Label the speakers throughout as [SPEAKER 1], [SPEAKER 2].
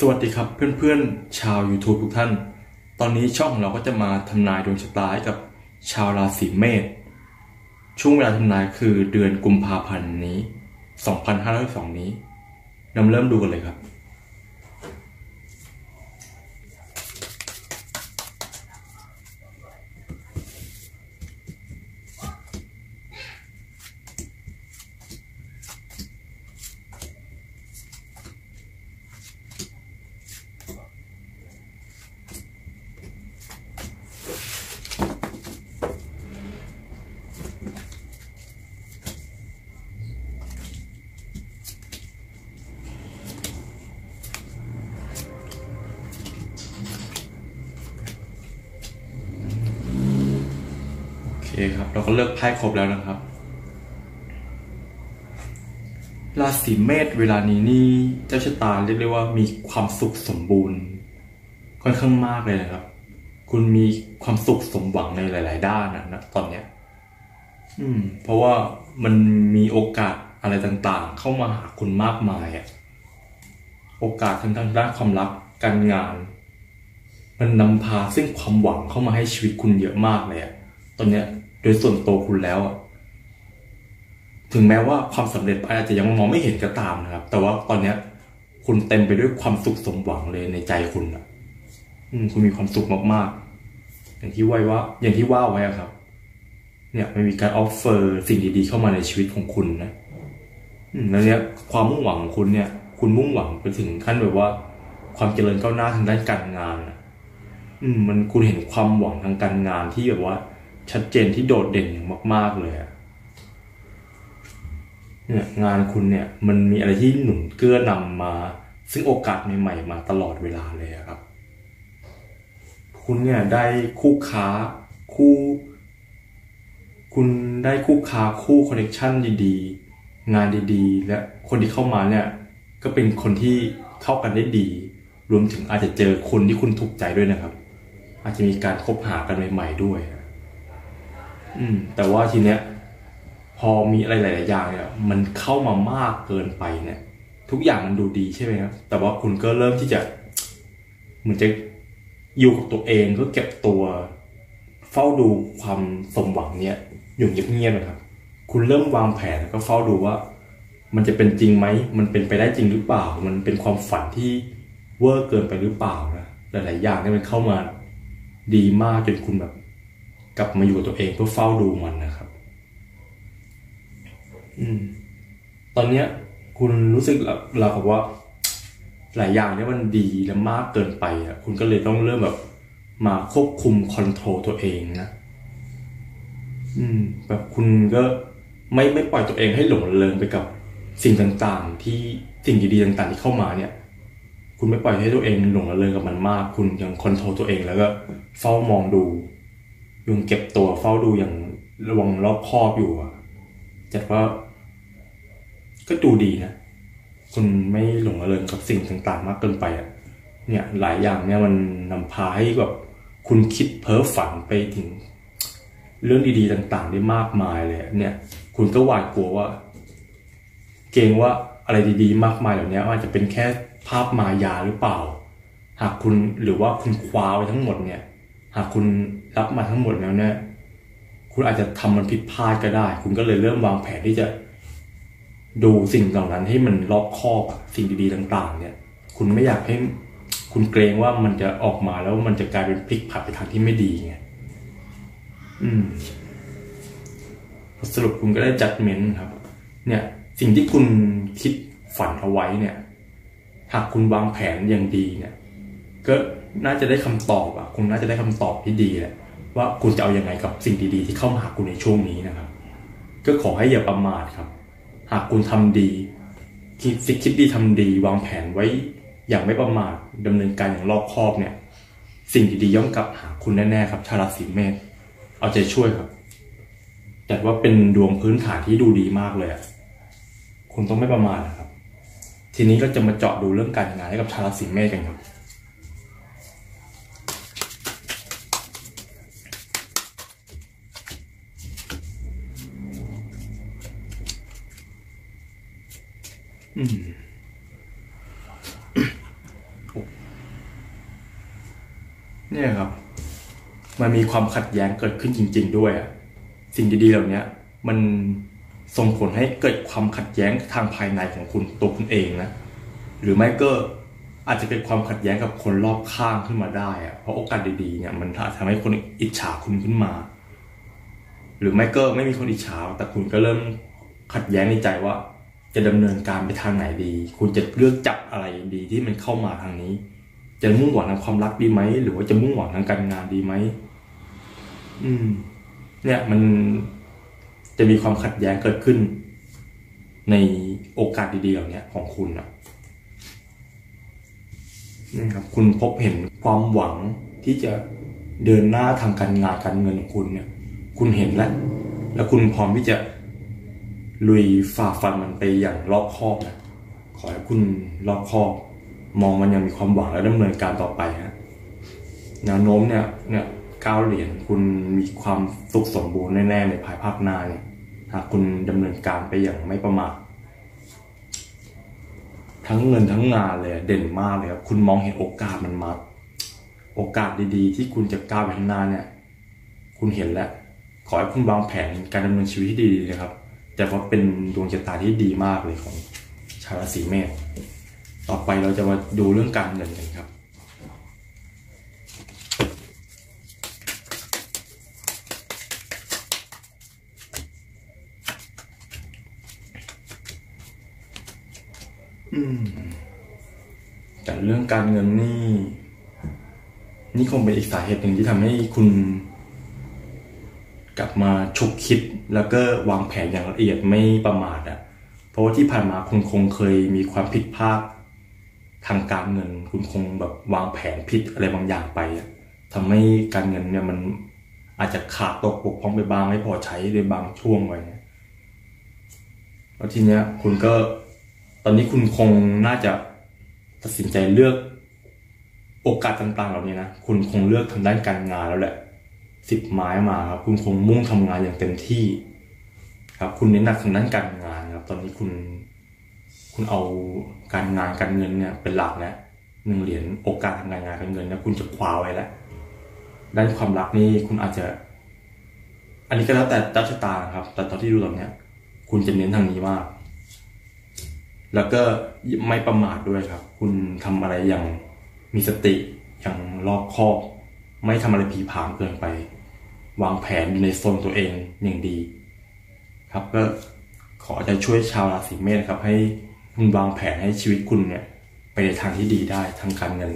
[SPEAKER 1] สวัสดีครับเพื่อนๆ ชาว YouTube ทุกท่าน ตอนนี้ช่องของเราก็จะมาทำนายดวงชะตาให้กับชาวราศีเมษ ช่วงเวลาทำนายคือเดือนกุมภาพันธ์นี้ 2562นี้นำเริ่มดูกันเลยครับ คครับ เราก็เลือกไพ่ครบแล้วนะครับ ราศีเมษเวลานี้นี่เจ้าชะตาเรียกได้ว่ามีความสุขสมบูรณ์ ค่อนข้างมากเลยนะครับ คุณมีความสุขสมหวังในหลาย ๆ ด้านนะนะตอนเนี้ย อืม เพราะว่ามันมีโอกาสอะไรต่างๆ เข้ามาหาคุณมากมายอะโอกาสทั้งทางด้านความรักการงาน มันนำพาซึ่งความหวังเข้ามาให้ชีวิตคุณเยอะมากเลยอะตอนเนี้ย โดยส่วนตัวคุณแล้วอะถึงแม้ว่าความสำเร็จอาจจะยังมองไม่เห็นก็ตามนะครับ แต่ว่าตอนเนี้ย คุณเต็มไปด้วยความสุขสมหวังเลยในใจคุณอะอืม คุณมีความสุขมากๆ อย่างที่ไว้ว่า อย่างที่ว่าไว้ครับ เนี่ยมันมีการออฟเฟอร์สิ่งดีๆเข้ามาในชีวิตของคุณนะอืมแล้วเนี้ยความมุ่งหวังของคุณเนี่ย คุณมุ่งหวังไปถึงขั้นแบบว่า ความเจริญก้าวหน้าทางด้านการงานอะอืม มันคุณเห็นความหวังทางการงานที่แบบว่า ชัดเจนที่โดดเด่นอย่างมาก ๆ เลยอะเนี่ยงานคุณเนี่ยมันมีอะไรที่หนุนเกื้อนำมา ซึ่งโอกาสใหม่ๆมาตลอดเวลาเลยครับ คุณเนี่ยได้คู่ค้าคู่ คุณได้คู่ค้าคู่คอนเนคชั่นดีๆ งานดีๆ และคนที่เข้ามาเนี่ยก็เป็นคนที่เข้ากันได้ดี รวมถึงอาจจะเจอคนที่คุณถูกใจด้วยนะครับ อาจจะมีการคบหากันใหม่ ๆ ด้วย อืม แต่ว่าทีเนี้ยพอมีอะไรหลายๆอย่างเนี่ยมันเข้ามามากเกินไปเนี่ย ทุกอย่างมันดูดีใช่ไหมครับแต่ว่าคุณก็เริ่มที่จะเหมือนจะอยู่กับตัวเองก็เก็บตัว เฝ้าดูความสมหวังเนี่ยอยู่เงียบๆนะครับ คุณเริ่มวางแผนแล้วก็เฝ้าดูว่า มันจะเป็นจริงไหมมันเป็นไปได้จริงหรือเปล่า มันเป็นความฝันที่เวอร์เกินไปหรือเปล่านะหลายๆอย่างเนี่ยมันเข้ามาดีมากจนคุณแบบ กลับมาอยู่กับตัวเองเพื่อเฝ้าดูมันนะครับ อืม ตอนเนี้ย คุณรู้สึกเรากับว่าหลายอย่างเนี่ยมันดีและมากเกินไปอะ คุณก็เลยต้องเริ่มแบบมาควบคุมคอนโทรลตัวเองนะอืม แบบคุณก็ไม่ไม่ปล่อยตัวเองให้หลงระเริงไปกับสิ่งต่างๆ ที่สิ่งดีๆต่างๆที่เข้ามาเนี่ย คุณไม่ปล่อยให้ตัวเองหลงระเริงกับมันมาก คุณยังคอนโทรลตัวเองแล้วก็เฝ้ามองดู ยังเก็บตัวเฝ้าดูอย่างระวังรอบคอบอยู่อะจัดว่า ก็ดูดีนะ คุณไม่หลงระเริงกับสิ่งต่างๆ มากเกินไปอะเนี่ย หลายอย่างเนี่ยมันนำพาให้แบบคุณคิดเพ้อฝันไปถึง เรื่องดีๆต่าง ๆ ได้มากมายเลยเนี่ย คุณก็หวาดกลัวว่า เกรงว่าอะไรดีๆ มากมายเหล่านี้อาจจะเป็นแค่ภาพมายาหรือเปล่า หากคุณหรือว่าคุณคว้าไว้ทั้งหมดเนี่ย หากคุณรับมาทั้งหมดแล้วเนี่ยคุณอาจจะทำมันผิดพลาดก็ได้ คุณก็เลยเริ่มวางแผนที่จะ ดูสิ่งเหล่านั้นให้มันรอบคอบอสิ่งดีๆต่าง ๆ เนี่ย คุณไม่อยากให้คุณเกรงว่ามันจะออกมาแล้วมันจะกลายเป็นพลิกผันไปทางที่ไม่ดีไงอืมสรุปคุณก็ได้จัดเมนต์ครับ เนี่ย สิ่งที่คุณคิดฝันเอาไว้เนี่ย หากคุณวางแผนอย่างดีเนี่ย ก็น่าจะได้คำตอบอะคุณน่าจะได้คำตอบที่ดีแหละว่าคุณจะเอาอยัางไงกับสิ่งดีๆ ที่เข้ามาหาคุณในช่วงนี้นะครับ ก็ขอให้อย่าประมาทครับ หากคุณทำดีคิดคิดคิดดีทำดี วางแผนไว้อย่างไม่ประมาทดำเนินการอย่างรอบคอบเนี่ย สิ่งดีๆย่อมกลับหาคุณแน่ๆครับ ชาราศีเมษเอาใจช่วยครับ แต่ว่าเป็นดวงพื้นฐานที่ดูดีมากเลยอะคุณต้องไม่ประมาทนะครับ ทีนี้ก็จะมาเจาะดูเรื่องการงานให้กับชาราศีเมษกันครับ อืม โอ เนี่ยครับ มันมีความขัดแย้งเกิดขึ้นจริง ๆ ด้วยอะสิ่งดีๆเหล่านี้มันส่งผลให้เกิดความขัดแย้งทางภายในของคุณตัวคุณเองนะ หรือไม่ก็อาจจะเกิดความขัดแย้งกับคนรอบข้างขึ้นมาได้อะเพราะโอกาสดีๆเนี่ยมันอาจทำให้คนอิจฉาคุณขึ้นมา หรือไม่ก็ไม่มีคนอิจฉาแต่คุณก็เริ่มขัดแย้งในใจว่า จะดำเนินการไปทางไหนดี คุณจะเลือกจับอะไรดีที่มันเข้ามาทางนี้ จะมุ่งหวังทางความรักดีไหม หรือว่าจะมุ่งหวังทางการงานดีไหมอืม เนี่ยมันจะมีความขัดแย้งเกิดขึ้น ในโอกาสดีๆเหล่านี้ของคุณอะนี่ครับ คุณพบเห็นความหวังที่จะเดินหน้าทางการงานการเงินของคุณเนี่ย คุณเห็นแล้ว แล้วคุณพร้อมที่จะ ลุยฝ่าฟันมันไปอย่างรอบคอบนะขอให้คุณรอบคอบ มองมันยังมีความหวังและดำเนินการต่อไปฮะแนวโน้มเนี่ยเนี่ยก้าวเหรียญคุณมีความสุขสมบูรณ์แน่ๆในภายภาคหน้าเนี่ยหากคุณดำเนินการไปอย่างไม่ประมาททั้งเงินทั้งงานเลยเด่นมากเลยครับคุณมองเห็นโอกาสมันมา โอกาสดีๆ ที่คุณจะก้าวไปข้างหน้าเนี่ย คุณเห็นแล้ว ขอให้คุณวางแผนการดำเนินชีวิตที่ดีนะครับ แต่ว่าเป็นดวงชะตาที่ดีมากเลยของชาวราศีเมษต่อไปเราจะมาดูเรื่องการเงินกันครับแต่เรื่องการเงินนี่ นี่คงเป็นอีกสาเหตุหนึ่งที่ทำให้คุณ มาฉุกคิดแล้วก็วางแผนอย่างละเอียดไม่ประมาทอะ่ะ เพราะว่าที่ผ่านมาคุณคงเคยมีความผิดพลาดทางการเงิน คุณคงแบบวางแผนผิดอะไรบางอย่างไปอะทำให้การเงินเนี่ยมันอาจจะขาดตกบกพร่องไปบางไม่พอใช้ในบางช่วงไว้แล้วทีเนี้ยคุณก็ตอนนี้คุณคงน่าจะตัดสินใจเลือกโอกาสต่างๆ เหล่านี้นะ คุณคงเลือกทางด้านการงานแล้วแหละ สิบไม้มาครับคุณคงมุ่งทำงานอย่างเต็มที่ ครับ คุณเน้นหนักทางด้านการงานครับ ตอนนี้คุณ คุณเอาการงานการเงินเนี่ย เป็นหลักแล้วหนึ่งเหรียญโอกาสทางการงานการเงินเนี่ยคุณจะคว้าไว้แล้วด้านความรักนี่คุณอาจจะ อันนี้ก็แล้วแต่ดัชะตาครับ แต่ตอนที่ดูตอนเนี้ย คุณจะเน้นทางนี้มาก แล้วก็ไม่ประมาทด้วยครับ คุณทำอะไรอย่างมีสติอย่างรอบคอบ ไม่ทำอะไรผีผามเกินไป วางแผนอยู่ในโซนตัวเองอย่างดี ครับก็ขอจะช่วยชาวราศีเมษครับ ให้คุณวางแผนให้ชีวิตคุณเนี่ย ไปในทางที่ดีได้ทางการเงิน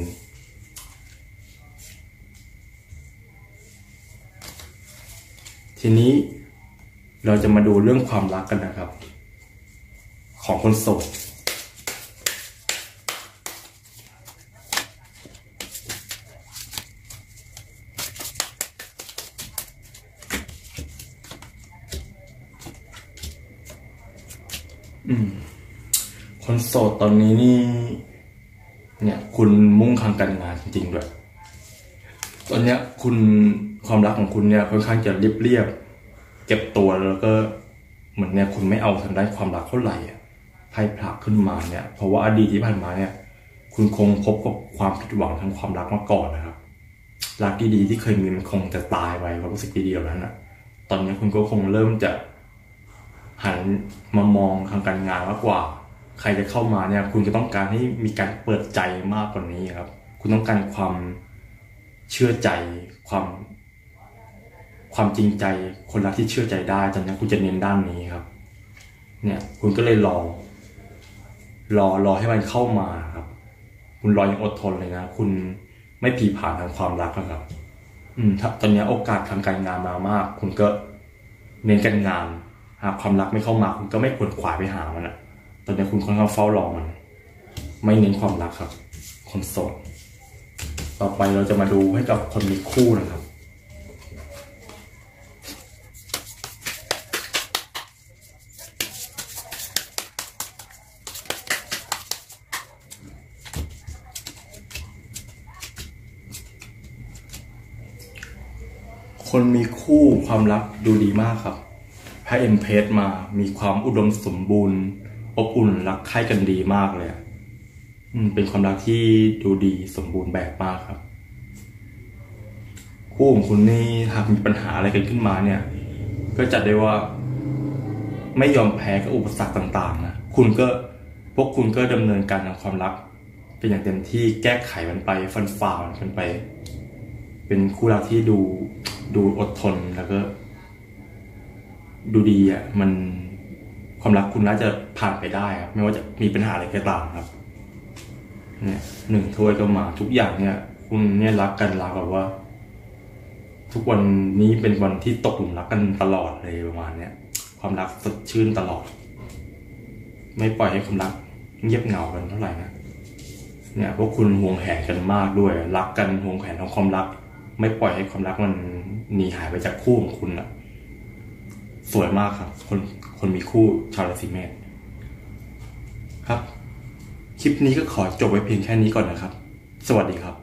[SPEAKER 1] ทีนี้เราจะมาดูเรื่องความรักกันนะครับ ของคนโสด คนโสดตอนนี้นี่ เนี่ย คุณมุ่งทางการงานจริงๆด้วย ตอนเนี้ย คุณความรักของคุณเนี่ยค่อนข้างจะเรียบเรียบๆเก็บตัวแล้วก็ เหมือนเนี่ย คุณไม่เอาทางด้านความรักเท่าไหร่อะไพ่พระขึ้นมาเนี่ย เพราะว่าอดีตที่ผ่านมาเนี่ย คุณคงพบกับความผิดหวังทางความรักมาก่อนนะครับรักดีๆที่เคยมีมันคงจะตายไปความรู้สึกดีๆเหล่านั้นนะตอนนี้คุณก็คงเริ่มจะ หันมามองทางการงานมากกว่า ใครจะเข้ามาเนี่ย คุณจะต้องการให้มีการเปิดใจมากกว่านี้ครับ คุณต้องการความเชื่อใจความ ความจริงใจคนรักที่เชื่อใจได้ตอนนี้คุณจะเน้นด้านนี้ครับ เนี่ย คุณก็เลยรอ รอรอให้มันเข้ามาครับ คุณรออย่างอดทนเลยนะคุณไม่ผีผ่านทางความรักนะครับ อืมถ้าตอนนี้โอกาสทางการงานมามาก คุณก็เน้นการงาน หากความรักไม่เข้ามาคุณก็ไม่ควรขวายไปหามันอะตอนนี้คุณค่อนข้างเฝ้ารอมัน ไม่เน้นความรักครับ คนโสด ต่อไปเราจะมาดูให้กับคนมีคู่นะครับ คนมีคู่ความรักดูดีมากครับ พระเอ็มเพสมามีความอุดมสมบูรณ์ อบอุ่นรักใคร่กันดีมากเลยอืมเป็นความรักที่ดูดีสมบูรณ์แบบมากครับ คู่ของคุณนี่หากมีปัญหาอะไรกันขึ้นมาเนี่ย ก็จัดได้ว่าไม่ยอมแพ้กับอุปสรรคต่างๆนะคุณก็พวกคุณก็ดำเนินการทางความรัก เป็นอย่างเต็มที่แก้ไขมันไปฟันฝ่ามันไป เป็นคู่รักที่ดูดูอดทนแล้วก็ ดูดีอะมันความรักคุณน่าจะผ่านไปได้ครับไม่ว่าจะมีปัญหาอะไรก็ตามครับ เนี่ยหนึ่งถ้วยก็มาทุกอย่างเนี่ย คุณเนี่ยรักกันรักแบบว่า ทุกวันนี้เป็นวันที่ตกหลุมรักกันตลอดเลยประมาณเนี้ยความรักสดชื่นตลอด ไม่ปล่อยให้ความรักเงียบเหงากันเท่าไหร่นะเนี่ยพวกคุณห่วงแหนกันมากด้วย รักกันห่วงแหนของความรัก ไม่ปล่อยให้ความรักมันหนีหายไปจากคู่ของคุณอะ สวยมากครับ คนคนมีคู่ชาวราศีเมษครับ คลิปนี้ก็ขอจบไว้เพียงแค่นี้ก่อนนะครับ สวัสดีครับ